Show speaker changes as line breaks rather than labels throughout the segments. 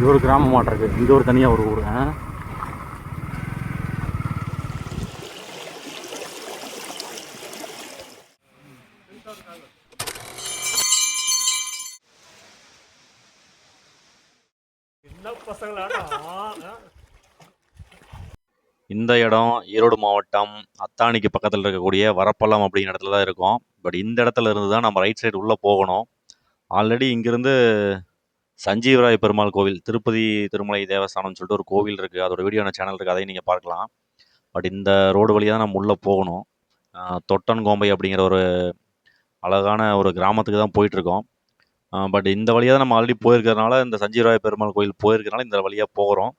இது ஒரு கிராமம் மாட்டம் இருக்குது இங்கே ஒரு தனியாக ஒரு ஊர்.
இந்த இடம் ஈரோடு மாவட்டம் அத்தானிக்கு பக்கத்தில் இருக்கக்கூடிய வரப்பள்ளம் அப்படிங்கிற இடத்துல தான் இருக்கும். பட் இந்த இடத்துல இருந்து தான் நம்ம ரைட் சைடு உள்ளே போகணும். ஆல்ரெடி இங்கேருந்து சஞ்சீவராய பெருமாள் கோவில் திருப்பதி திருமலை தேவஸ்தானம்னு சொல்லிட்டு ஒரு கோவில் இருக்குது அதோட வீடியோ சேனல் இருக்குது அதையும் நீங்கள் பார்க்கலாம். பட் இந்த ரோடு வழியாக தான் நம்ம உள்ளே போகணும். தொட்டன் கோம்பை அப்படிங்கிற ஒரு அழகான ஒரு கிராமத்துக்கு தான் போயிட்டுருக்கோம். பட் இந்த வழியாக தான் நம்ம ஆல்ரெடி போயிருக்கிறதுனால இந்த சஞ்சீவராய பெருமாள் கோயில் போயிருக்கிறனால இந்த வழியாக போகிறோம்.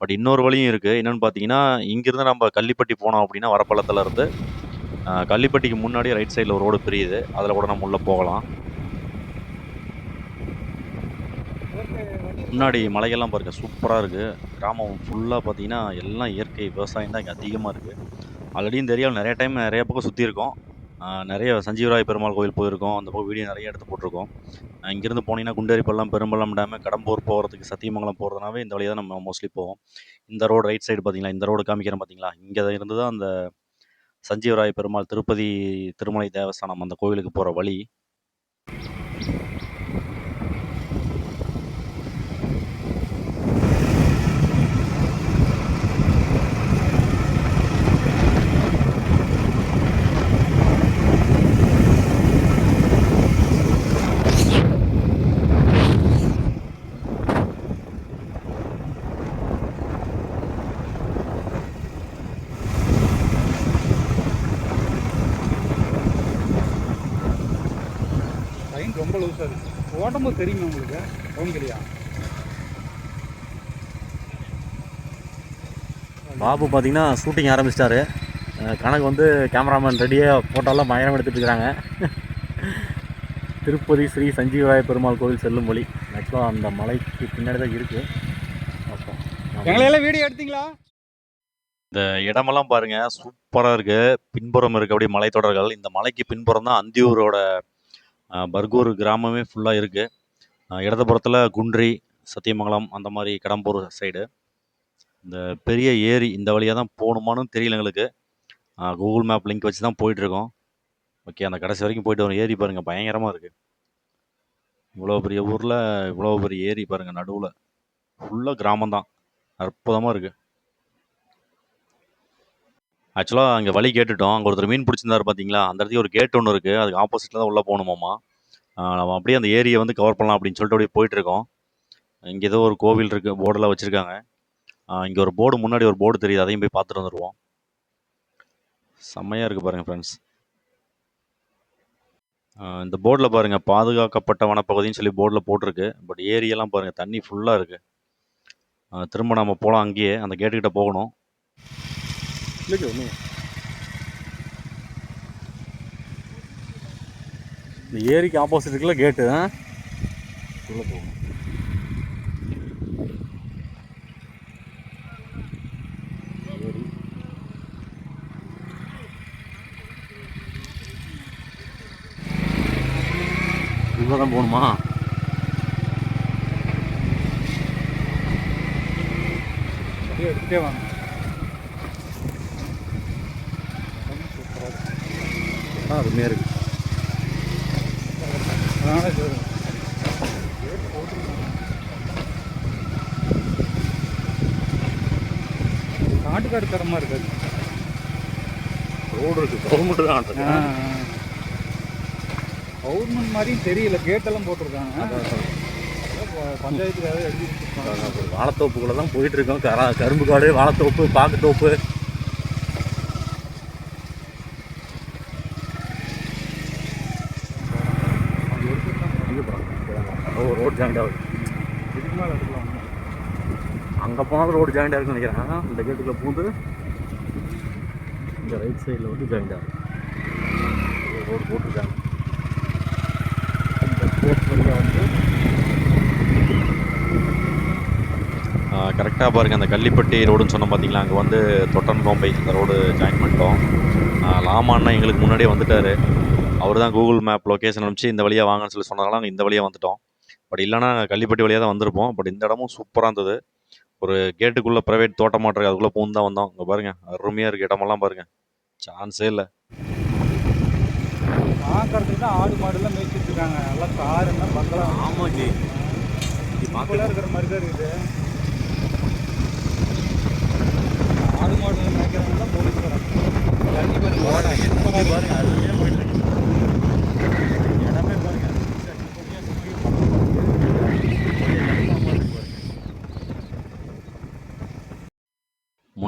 பட் இன்னொரு வழியும் இருக்குது என்னென்னு பார்த்தீங்கன்னா இங்கேருந்து நம்ம கள்ளிப்பட்டி போனோம் அப்படின்னா வரப்பள்ளத்தில் இருந்து கள்ளிப்பட்டிக்கு முன்னாடி ரைட் சைடில் ஒரு ரோடு பிரியுது. அதில் கூட நம்ம உள்ளே போகலாம். முன்னாடி மலைகள்லாம் பாருங்க சூப்பராக இருக்குது கிராமம் ஃபுல்லாக பார்த்தீங்கன்னா எல்லாம் இயற்கை விவசாயம் தான் இங்கே அதிகமாக இருக்குது ஆல்ரெடி இந்த ஏரியாவில் நிறைய டைம் நிறைய பக்கம் சுற்றியிருக்கோம் நிறைய சஞ்சீவராய பெருமாள் கோயில் போயிருக்கோம். அந்த பக்கம் வீடியோ நிறைய எடுத்து போட்டிருக்கோம். இங்கேருந்து போனீங்கன்னா குண்டேரிப்பள்ளம் பெரும்பள்ளம் டேமு கடம்பூர் போகிறதுக்கு சத்தியமங்கலம் போகிறதுனாவே இந்த வழியாக தான் நம்ம மோஸ்ட்லி போவோம். இந்த ரோடு ரைட் சைடு பார்த்தீங்களா இந்த ரோடு காமிக்கிறேன் பார்த்தீங்களா இங்கே இருந்து தான் அந்த சஞ்சீவராய பெருமாள் திருப்பதி திருமலை தேவஸ்தானம் அந்த கோவிலுக்கு போகிற வழி.
ரொம்ப லூஸாக இருக்குது ஓட்டும்போது தெரியுமா உங்களுக்கு? கவனிக்கலையா
பாபு பார்த்தீங்கன்னா ஷூட்டிங் ஆரம்பிச்சிட்டாரு. கணக்கு வந்து கேமராமேன் ரெடியாக ஃபோட்டோலாம் பயங்கரம் எடுத்துகிட்டு இருக்காங்க. திருப்பதி ஸ்ரீ சஞ்சீவராய பெருமாள் கோவில் செல்லும் வழி. ஆக்சுவலாக அந்த மலைக்கு பின்னாடி தான் இருக்குது
எங்களையெல்லாம் வீடியோ எடுத்தீங்களா?
இந்த இடமெல்லாம் பாருங்க சூப்பராக இருக்கு. பின்புறம் இருக்க அப்படியே மலைத்தொடர்கள். இந்த மலைக்கு பின்புறம் தான் அந்தியூரோட பர்கூர் கிராமமே ஃபுல்லாக இருக்குது இடதுபுறத்தில் குன்றி சத்தியமங்கலம் அந்த மாதிரி கடம்பூர் சைடு இந்த பெரிய ஏரி இந்த வழியாக தான் போகணுமான்னு தெரியல எங்களுக்கு. கூகுள் மேப் லிங்க் வச்சு தான் போயிட்டுருக்கோம். ஓகே அந்த கடைசி வரைக்கும் போயிட்டு வரும். ஏரி பாருங்கள் பயங்கரமாக இருக்குது இவ்வளோ பெரிய ஊரில் இவ்வளோ பெரிய ஏரி பாருங்கள் நடுவில். ஃபுல்லாக கிராமம்தான் அற்புதமாக இருக்குது ஆக்சுவலாக அங்கே வழி கேட்டுட்டோம். அங்கே ஒருத்தர் மீன் பிடிச்சிருந்தாரு பார்த்தீங்களா அந்த இடத்துக்கு ஒரு கேட் ஒன்று இருக்குது அதுக்கு ஆப்போசிட்டில் தான் உள்ளே போகணுமாம்மா. நம்ம அப்படியே அந்த ஏரியை வந்து கவர் பண்ணலாம் அப்படின்னு சொல்லிட்டு அப்படியே போயிட்டுருக்கோம் இங்கே ஏதோ ஒரு கோவில் இருக்குது போர்டெல்லாம் வச்சுருக்காங்க. இங்கே ஒரு போர்டு முன்னாடி ஒரு போர்டு தெரியுது. அதையும் போய் பார்த்துட்டு வந்துடுவோம் செம்மையாக இருக்குது பாருங்கள் ஃப்ரெண்ட்ஸ் இந்த போர்டில் பாருங்கள் பாதுகாக்கப்பட்ட வனப்பகுதின்னு சொல்லி போர்டில் போட்டிருக்கு. பட் ஏரியெல்லாம் பாருங்கள் தண்ணி ஃபுல்லாக இருக்குது திரும்ப நம்ம போகலாம் அங்கேயே. அந்த கேட்டுக்கிட்ட போகணும்.
இல்லை ஒன்று இந்த ஏரிக்கு ஆப்போசிட் இருக்குல்ல கேட்டு உள்ளே போகணும். ஏரி உள்ளே தான் போகணுமா
எடுத்துகிட்டே வாங்க.
அருமையாக இருக்குது
அதனால சொல்றேன். காட்டுக்காடு தரமாக இருக்காது
ரோடு இருக்குது கவர்மெண்ட் தான்.
கவர்மெண்ட் மாதிரியும் தெரியல. கேட்டெல்லாம் போட்டிருக்காங்க. பஞ்சாயத்துக்காக எழுதி.
வாழைத்தோப்புக்குள்ள தான் போயிட்டு இருக்கோம். கர கரும்பு காடு வாழைத்தோப்பு பாக்குத்தோப்பு
அங்க எடுத்துருக்காங்க.
ரோடு ஜாயிண்ட் ஆகுது அங்கே போனாலும் ரோடு ஜாயிண்ட் ஆகுதுன்னு நினைக்கிறேன். இந்த கேட்டுக்குள்ளே பூந்து இந்த ரைட் சைடில் வந்து ஜாயிண்ட் ஆகுது ரோடு போட்டிருக்காங்க. இந்த வந்து
கரெக்டாக பாருங்கள் அந்த கள்ளிப்பட்டி ரோடுன்னு சொன்னோம் பார்த்தீங்களா அங்கே வந்து தொட்டன் கோம்பை அந்த ரோடு ஜாயின் பண்ணிட்டோம். லாமான்னா எங்களுக்கு முன்னாடியே வந்துட்டார். அவர் தான் கூகுள் மேப் லொக்கேஷன் அனுப்பிச்சு இந்த வழியாக வாங்கன்னு சொல்லி சொன்னதால நாங்கள் இந்த வழியாக வந்துட்டோம். பட் இல்லைன்னா கள்ளிப்பட்டி வழியாக தான் வந்திருப்போம். பட் இந்த இடமும் சூப்பராக இருந்தது. ஒரு கேட்டுக்குள்ளே ப்ரைவேட் தோட்டமாட்டம் இருக்கு அதுக்குள்ளே பூந்து தான் வந்தோம். இங்கே பாருங்கள் அருமையாக இருக்குது இடமெல்லாம் பாருங்கள் சான்ஸே இல்லை.
பார்க்கறதுக்கு தான் ஆடு மாடுலாம் மேய்ச்சிட்டு இருக்காங்க. நல்லா காருன்னா பங்களா.
ஆமாம் ஜி.
இருக்கிற மாதிரி தான் இருக்குது ஆடு மாடு மேய்க்கிறவங்க போலீஸ் வராங்க தண்ணி பாருங்க
பாருங்க இடமே பாருங்க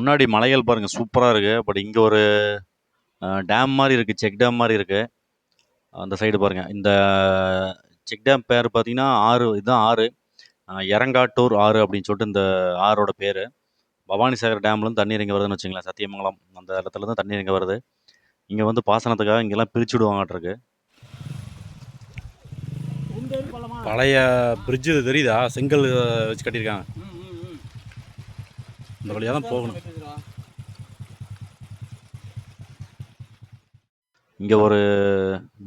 முன்னாடி மலைகள் பாருங்கள் சூப்பராக இருக்குது பட் இங்கே ஒரு டேம் மாதிரி இருக்குது செக் டேம் மாதிரி இருக்குது அந்த சைடு பாருங்கள் இந்த செக் டேம் பேர் பார்த்தீங்கன்னா ஆறு இதுதான் ஆறு. இறங்காட்டூர் ஆறு அப்படின்னு சொல்லிட்டு இந்த ஆறோட பேர். பவானிசாகர் டேம்லேருந்து தண்ணீர் இங்கே வருதுன்னு வச்சுங்களேன் சத்தியமங்கலம். அந்த இடத்துல தான் தண்ணீர் இங்கே வருது. இங்கே வந்து பாசனத்துக்காக இங்கெல்லாம் பிரிச்சு விடுவாங்கட்ருக்கு
பழைய பிரிட்ஜு தெரியுதா? செங்கல் வச்சு கட்டியிருக்காங்க. இந்த வழியாக தான் போகணும்.
இங்கே ஒரு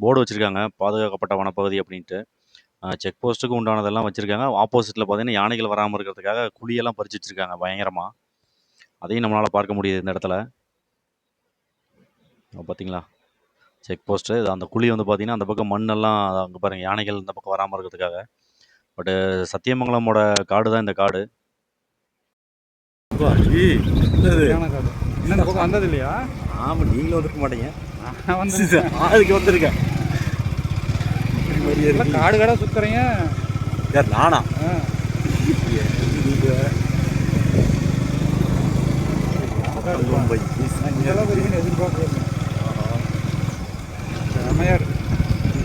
போர்டு வச்சுருக்காங்க பாதுகாக்கப்பட்ட வனப்பகுதி அப்படின்ட்டு. செக் போஸ்ட்டுக்கு உண்டானதெல்லாம் வச்சுருக்காங்க. ஆப்போசிட்டில் பார்த்தீங்கன்னா யானைகள் வராமல் இருக்கிறதுக்காக குழியெல்லாம் பறிச்சு வச்சுருக்காங்க பயங்கரமாக அதையும் நம்மளால் பார்க்க முடியுது இந்த இடத்துல. பார்த்தீங்களா செக் போஸ்ட்டு அந்த குழி வந்து பார்த்தீங்கன்னா அந்த பக்கம் மண்ணெல்லாம் அங்கே பாருங்கள் யானைகள் இந்த பக்கம் வராமல் இருக்கிறதுக்காக. பட்டு சத்தியமங்கலமோட காடு தான் இந்த காடு.
ஜி
சரியான காடு என்ன பக்கம் வந்தது இல்லையா?
ஆமாம் நீங்களும் வந்துருக்க மாட்டீங்க.
நான் வந்து
அதுக்கு வந்திருக்கேன்.
காடு காடாக சுற்றுறீங்க
யார் நானா?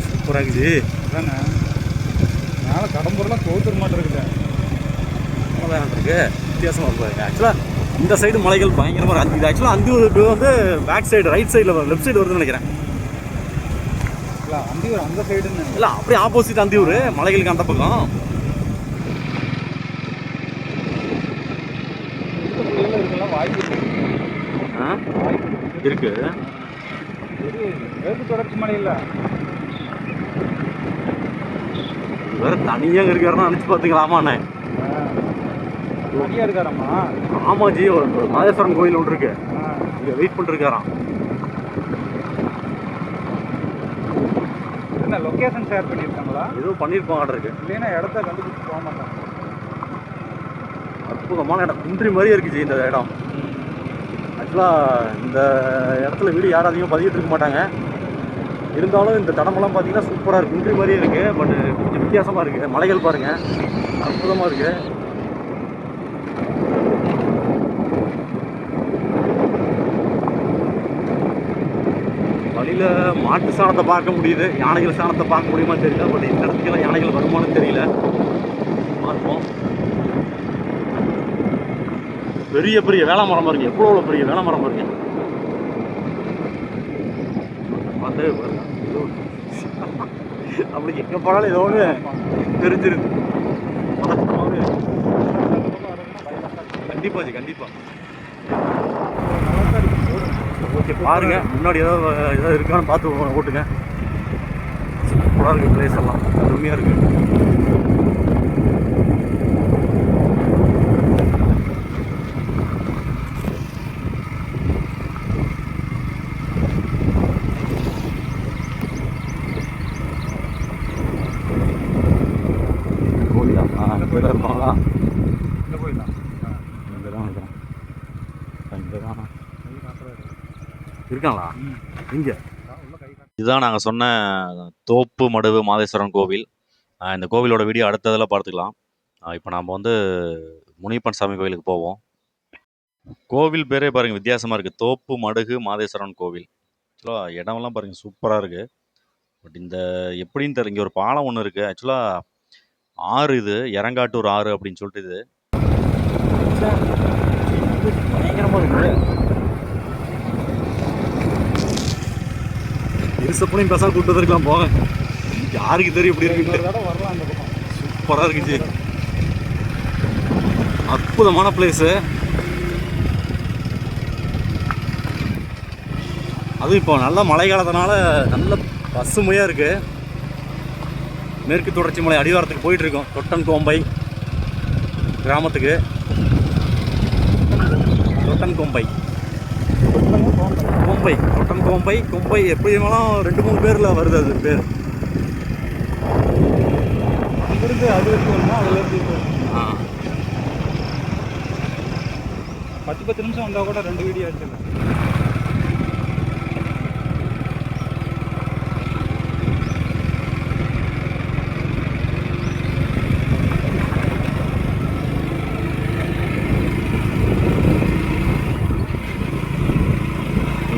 சூப்பராக இருக்குது.
அதானே? மேலே கடம்பூர்லாம் கோத்துற மாட்டிருக்குது
அவ்வளோதான் இருக்கு வித்தியாசமாக இருப்பாங்க ஆக்சுவலாக இந்த சைடு மலைகள் பயங்கரமாக இருக்கு. இது ஆக்சுவலாக அந்த வந்து பேக் சைடு ரைட் சைடில் லெஃப்ட் சைடு வருதுன்னு நினைக்கிறேன்.
இல்லை அந்தியூர் அந்த சைடுன்னு
இல்லை அப்படியே ஆப்போசிட் அந்தியூர் மலைகளுக்கு அந்த பக்கம்.
இருக்கு. தொடர்ச்சி மலை இல்லை.
வேற தனியாக இருக்காருன்னு நினச்சி பார்த்துக்கலாமாண்ணே.
தனியாக இருக்காரம்மா
ஆமா ஜி ஒரு மாதேஸ்வரன் கோயில் ஒன்று இருக்கு.
ஆ.
இங்கே வெயிட் பண்ணிருக்காராம்
என்ன லொக்கேஷன் ஷேர் பண்ணியிருக்காங்களா?
ஏதோ பண்ணியிருப்பாங்க இருக்கு
இல்லைன்னா இடத்த கண்டுபிடிச்சு போக மாட்டாங்க.
அற்புதமான இடம். குன்றி மாதிரியே இருக்கு ஜி இந்த இடம். ஆக்சுவலாக இந்த இடத்துல வீடு யாரும் அதிகம் பதிவிட்டு இருக்க மாட்டாங்க. இருந்தாலும் இந்த தடமெல்லாம் பார்த்தீங்கன்னா சூப்பராக இருக்கு. குன்றி மாதிரியே இருக்கு பட் கொஞ்சம் வித்தியாசமாக இருக்கு. மலைகள் பாருங்க. அற்புதமாக இருக்கு. மாட்டு சாணத்தை பார்க்க முடியுது. யானைகள் சாணத்தை பார்க்க முடியுமா தெரியல. பட் இந்த இடத்துக்கெல்லாம் யானைகள் வருமானு தெரியல. பார்ப்போம். பெரிய பெரிய வேள மரம் பாருங்க. எவ்வளோ எவ்வளோ பெரிய வேள மரம் பாருங்க. பார்த்தே பாருங்க. அப்படி எங்கே போனாலும் ஏதோ ஒன்று தெரிஞ்சிருக்கு கண்டிப்பாச்சு கண்டிப்பாக ஓகே பாருங்க. முன்னாடி ஏதாவது ஏதாவது இருக்கான்னு பார்த்து ஓட்டுங்க. சூப்பராக இருக்கு பிளேஸ் எல்லாம். அருமையாக இருக்குது கோவிலா ஆ இங்கே தான் இருப்பாங்களா
இந்த கோயில் தான்
இங்கே தான் இருக்கிறேன் இங்கே தான் இருக்காங்களா? இங்கே.
இதுதான் நாங்கள் சொன்ன தோப்பு மடுவு மாதேஸ்வரன் கோவில். இந்த கோவிலோட வீடியோ அடுத்ததில் பார்த்துக்கலாம். இப்போ நாம் வந்து முனியப்பன் சாமி கோவிலுக்கு போவோம். கோவில் பேரே பாருங்கள் வித்தியாசமாக இருக்குது தோப்பு மடுகு மாதேஸ்வரன் கோவில். ஆக்சுவலாக இடமெல்லாம் பாருங்கள் சூப்பராக இருக்குது பட் இந்த எப்படின்னு தெரியல. இங்கே ஒரு பாலம் ஒன்று இருக்குது ஆக்சுவலாக ஆறு இது. இறங்காட்டூர் ஆறு அப்படின்னு சொல்லிட்டு இது
பயங்கரமாக இருக்கு இருசப்பனையும் பேசாம கூப்பிட்டு வந்திருக்கலாம் போங்க. யாருக்கு தெரியும் இப்படி இருக்கு?
ஒரு தடவை வரலாம் அந்த பக்கம்.
சூப்பராக இருக்குச்சு அற்புதமான பிளேஸு அதுவும் இப்போ நல்ல மழை காலத்தினால நல்ல பசுமையாக இருக்கு. மேற்கு தொடர்ச்சி மலை அடிவாரத்துக்கு போயிட்டு இருக்கோம். தொட்டன் கோம்பை கிராமத்துக்கு. தொட்டன் கோம்பை. கோம்பை தொட்டன் கோம்பை கொம்பை எப்படி வேணாலும் ரெண்டு மூணு பேரில் வருது அது பேர்.
அங்கிருந்து அது வரணும் அதுல.
ஆ.
பத்து பத்து நிமிஷம் வந்தா கூட ரெண்டு வீடியோ ஆச்சுல்ல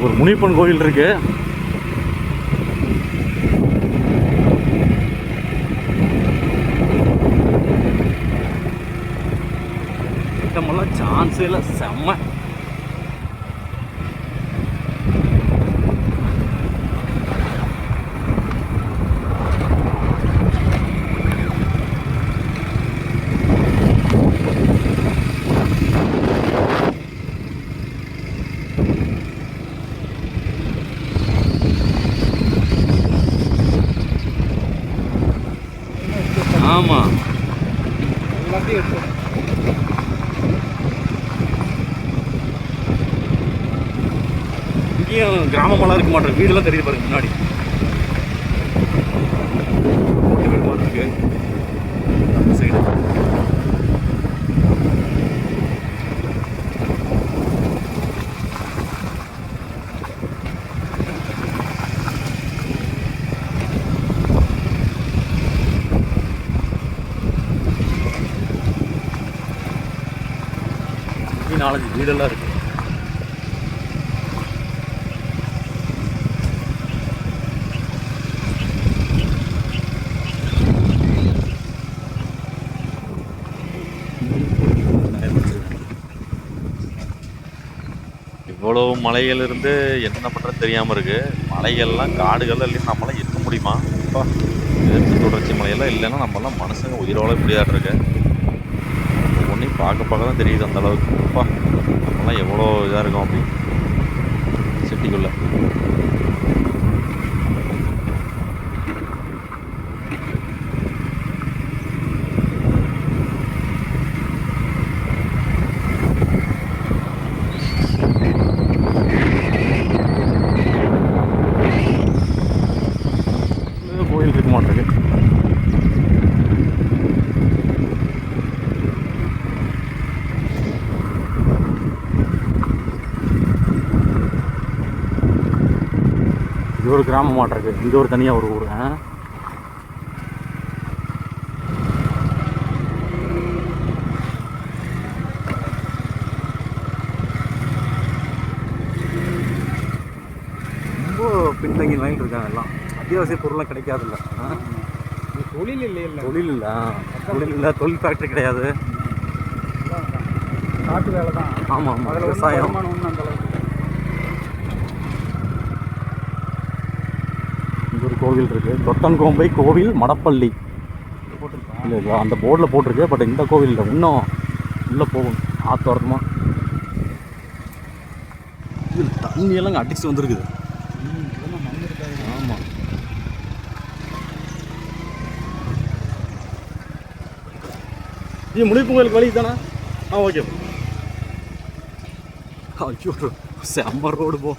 ஒரு முனிப்பன் கோயில் இருக்குது இதமெல்லாம் சான்ஸே இல்லை. செம்ம. ஆமாம் இங்கேயும் கிராமமெல்லாம் இருக்க மாட்டேன் வீடெல்லாம் தெரியுது பாருங்க முன்னாடி. இங்கேயும் நாலஞ்சு வீடெல்லாம் இருக்கு.
இவ்வளோ மலைகள் இருந்து என்ன பண்ணுறது தெரியாமல் இருக்கு. மலைகள்லாம் காடுகள் இல்லைன்னு நம்மளாம் இருக்க முடியுமா? மேற்கு தொடர்ச்சி மலையெல்லாம் இல்லைன்னா நம்மலாம் மனுஷங்க உயிரோட முடியாட்டு இருக்கு பார்க்க பார்க்க தான் தெரியுது அந்த அளவுக்கு. அப்பா அப்போல்லாம் எவ்வளோ இதாக இருக்கும் அப்படி. சிட்டிக்குள்ளே.
இது ஒரு கிராமம் மாட்டிருக்கு இங்கே ஒரு தனியாக ஒரு ஊர். ரொம்ப பின்தங்கி லைன் இருக்காங்க எல்லாம். அத்தியாவசிய பொருள்லாம் கிடைக்காதுல்ல?
இது தொழில் இல்லை இல்லை.
தொழில் இல்லை. தொழில் இல்லை. தொழில் ஃபேக்ட்ரி கிடையாது.
காட்டு வேலை தான்.
ஆமாம் விவசாயம்
வருமானம் ஒன்றும் அந்த அளவுக்கு
இங்க ஒரு கோவில் இருக்கு. தொட்டன் கோம்பை கோவில் மடப்பள்ளி. இல்லை இல்லை அந்த போர்டில் போட்டிருக்கு பட் இந்த கோவில் இல்லை. இன்னும் உள்ளே போகும். ஆத்தோரமாக இது தண்ணி எல்லாம் அடிச்சு வந்திருக்குது. ஆமாம் இது முடிப்பு கோயிலுக்கு வழி தானே? ஆ ஓகே. ஐயோ செம்ம ரோடு போ.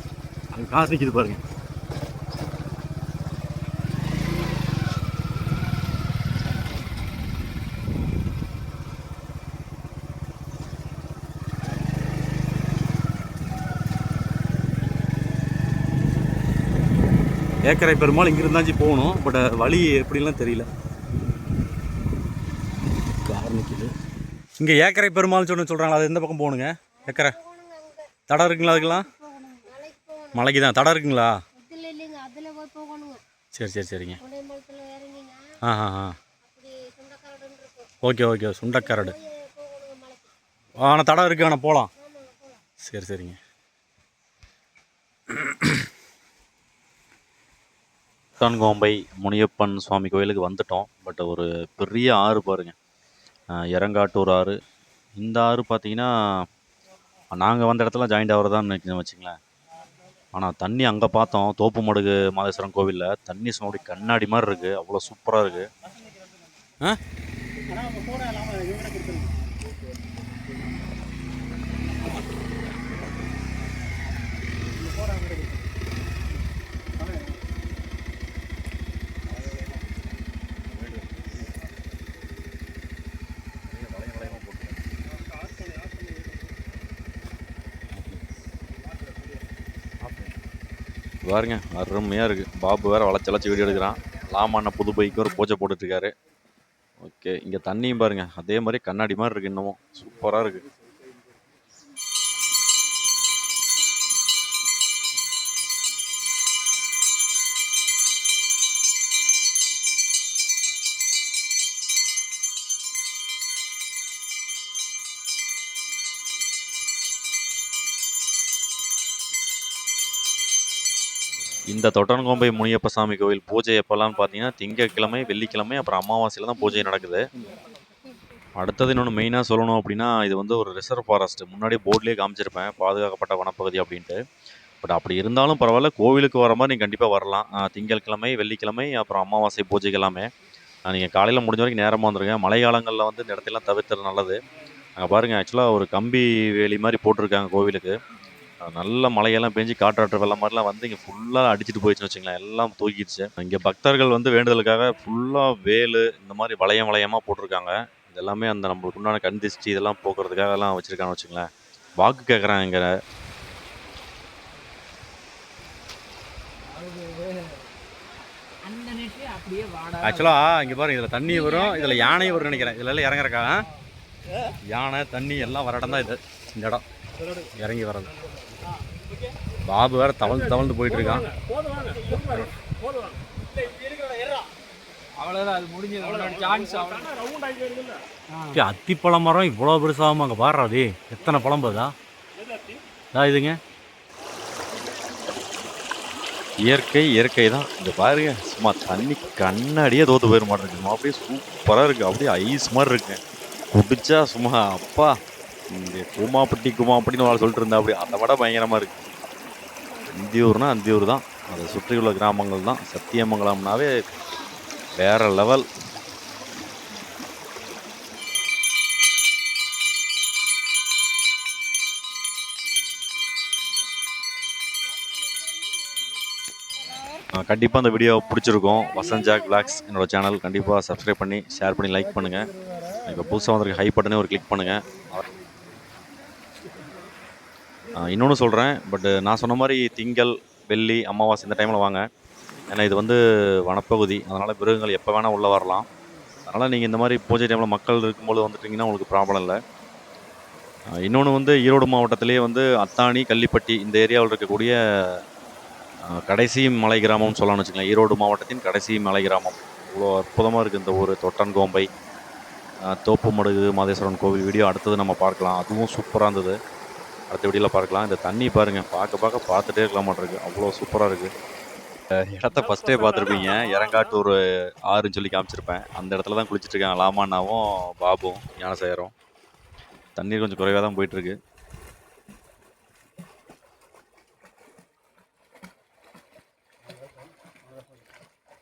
அது காசு நிற்கிது பாருங்கள் ஏக்கரை பெருமாள் இங்கிருந்தாச்சு போகணும் பட் வழி எப்படிலாம் தெரியல. கார் நிற்கிது இங்கே ஏக்கரை பெருமாள்னு சொன்ன சொல்கிறாங்களா அது எந்த பக்கம் போகணுங்க? ஏக்கரை? தடம் இருக்குங்களா அதுக்கெல்லாம்? மலைக்கு தான் தடம் இருக்குங்களா? சரி சரி சரிங்க. ஆ ஆ ஆ. Okay okay. சுண்டக்கரடு. ஆனால் தடம் இருக்கு ஆனால் போகலாம் சரி சரிங்க.
கோம்பை முனியப்பன் சுவாமி கோயிலுக்கு வந்துட்டோம். பட் ஒரு பெரிய ஆறு பாருங்க. இறங்காட்டூர் ஆறு. இந்த ஆறு பார்த்தீங்கன்னா நாங்கள் வந்த இடத்துல ஜாயிண்ட் ஆகிறதான்னு நினைக்கிறேன் வச்சுங்களேன் ஆனால் தண்ணி அங்கே பார்த்தோம். தோப்பு மடுகு மாதேஸ்வரம் கோவிலில். தண்ணி சும்மா கண்ணாடி மாதிரி இருக்குது அவ்வளோ சூப்பராக இருக்குது பாருங்க அருமையாக இருக்குது பாபு வேறு வளச்சி வளச்சி வீடியோ எடுக்கிறான். லாமான புது பைக்கு ஒரு பூஜை போட்டுட்ருக்காரு ஓகே இங்கே தண்ணியும் பாருங்கள் அதே மாதிரி கண்ணாடி மாதிரி இருக்குது இன்னமும். சூப்பராக இருக்குது இந்த தொட்டன்கோம்பை முனியப்ப சாமி கோவில் பூஜை எப்போல்லாம் பார்த்தீங்கன்னா திங்கக்கிழமை வெள்ளிக்கிழமை அப்புறம் அமாவாசையில் தான் பூஜை நடக்குது. அடுத்தது இன்னொன்று மெயினாக சொல்லணும் அப்படின்னா இது வந்து ஒரு ரிசர்வ் ஃபாரஸ்ட் முன்னாடி போர்ட்லேயே காமிச்சிருப்பேன் பாதுகாக்கப்பட்ட வனப்பகுதி அப்படின்ட்டு. பட் அப்படி இருந்தாலும் பரவாயில்ல கோவிலுக்கு வர மாதிரி நீங்கள் கண்டிப்பாக வரலாம். திங்கள் திங்கட்கிழமை வெள்ளிக்கிழமை அப்புறம் அமாவாசை பூஜைக்கு எல்லாமே. நீங்கள் காலையில் முடிஞ்ச வரைக்கும் நேரமாக வந்துருங்க. மழை காலங்களில் வந்து இந்த இடத்தெல்லாம் தவிர்த்துறது நல்லது. அங்கே பாருங்கள் ஆக்சுவலாக ஒரு கம்பி வேலி மாதிரி போட்டிருக்காங்க கோவிலுக்கு. நல்ல மழையெல்லாம் பெஞ்சு காற்றாற்று வெள்ளம் மாதிரிலாம் வந்து இங்கே ஃபுல்லாக அடிச்சிட்டு போயிடுச்சுன்னு வச்சுங்களேன். எல்லாம் தூக்கிடுச்சு. இங்கே பக்தர்கள் வந்து வேண்டுதலுக்காக ஃபுல்லாக வேலு இந்த மாதிரி வளையம் வளையமாக போட்டிருக்காங்க. இதெல்லாமே அந்த நம்மளுக்கு உண்டான கண் இதெல்லாம் போக்குறதுக்காக எல்லாம் வச்சுருக்காங்கன்னு வச்சுங்களேன். வாக்கு கேட்குறாங்க இங்கே. ஆக்சுவலாக இங்கே பாருங்க இதில் தண்ணி வரும் இதில் யானை வரும் நினைக்கிறேன். இதுல இறங்குறக்கா யானை தண்ணி எல்லாம் வர இடம் தான் இது. இந்த இடம். இறங்கி வர்றது. பாபு வேற தவழ்ந்து தவழ்ந்து போயிட்டு இருக்கான்
அவ்வளோதான் அது முடிஞ்சது. சான்ஸ் அவ்வளோ
ரவுண்ட் ஆகி வருதுல்ல
ஓகே அத்திப்பழம் மரம் இவ்வளோ பெருசாகும் அங்கே பாடுறா அது எத்தனை பழம் போதா இதா இதுங்க.
இயற்கை இயற்கை தான். இந்த பாருங்க சும்மா தண்ணி கண்ணாடியே தோத்து போயிட மாட்டேங்குது அப்படியே சூப்பராக இருக்குது அப்படியே ஐஸ் மாதிரி இருக்கு. குடிச்சா சும்மா அப்பா இந்த கூமாப்பட்டி கூமாப்பட்டின்னு ஆள் சொல்லிட்டு இருந்தா அப்படி அதை விட பயங்கரமாக இருக்கு. அந்தியூர்னால் அந்தியூர் தான். அதை சுற்றியுள்ள கிராமங்கள் தான். சத்தியமங்கலம்னாவே வேற லெவல். கண்டிப்பாக அந்த வீடியோ பிடிச்சிருக்கும். வசந்த் ஜாக் விளாக்ஸ் என்னோட சேனல் கண்டிப்பாக சப்ஸ்கிரைப் பண்ணி ஷேர் பண்ணி லைக் பண்ணுங்கள் இப்போ புதுசாக வந்திருக்க ஹை பட்டனே ஒரு கிளிக் பண்ணுங்கள் இன்னொன்று சொல்கிறேன் பட் நான் சொன்ன மாதிரி திங்கள் வெள்ளி அமாவாசை இந்த டைமில் வாங்க. ஏன்னா இது வந்து வனப்பகுதி அதனால் மிருகங்கள் எப்போ வேணால் உள்ளே வரலாம். அதனால் நீங்கள் இந்த மாதிரி பூஜை டைமில் மக்கள் இருக்கும்போது வந்துட்டிங்கன்னா உங்களுக்கு ப்ராப்ளம் இல்லை. இன்னொன்று வந்து ஈரோடு மாவட்டத்திலேயே வந்து அத்தானி கள்ளிப்பட்டி இந்த ஏரியாவில் இருக்கக்கூடிய கடைசி மலை கிராமம்னு சொல்லலாம்னு வச்சுக்கலாம் ஈரோடு மாவட்டத்தின் கடைசி மலை கிராமம். இவ்வளோ அற்புதமாக இருக்குது இந்த ஊர். தொட்டன்கோம்பை தோப்பு தோப்புமடுகு மாதேஸ்வரன் கோவில் வீடியோ அடுத்தது நம்ம பார்க்கலாம். அதுவும் சூப்பராக இருந்தது. அடுத்த வீடியோவில் பார்க்கலாம். இந்த தண்ணி பாருங்கள் பார்க்க பார்க்க பார்த்துட்டே இருக்கலாம் மாட்டிருக்கு அவ்வளோ சூப்பராக இருக்குது இடத்த ஃபஸ்ட்டே பார்த்துருப்பீங்க. இறங்காட்டூர் ஆறுன்னு சொல்லி காமிச்சிருப்பேன். அந்த இடத்துல தான் குளிச்சிட்டு இருக்காங்க. லாமாண்ணாவும் பாபுவும் ஞானசேகரும். தண்ணீர் கொஞ்சம் குறைவாக தான் போயிட்டுருக்கு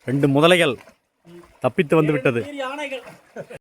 ரெண்டு முதலைகள் தப்பித்து வந்து விட்டது.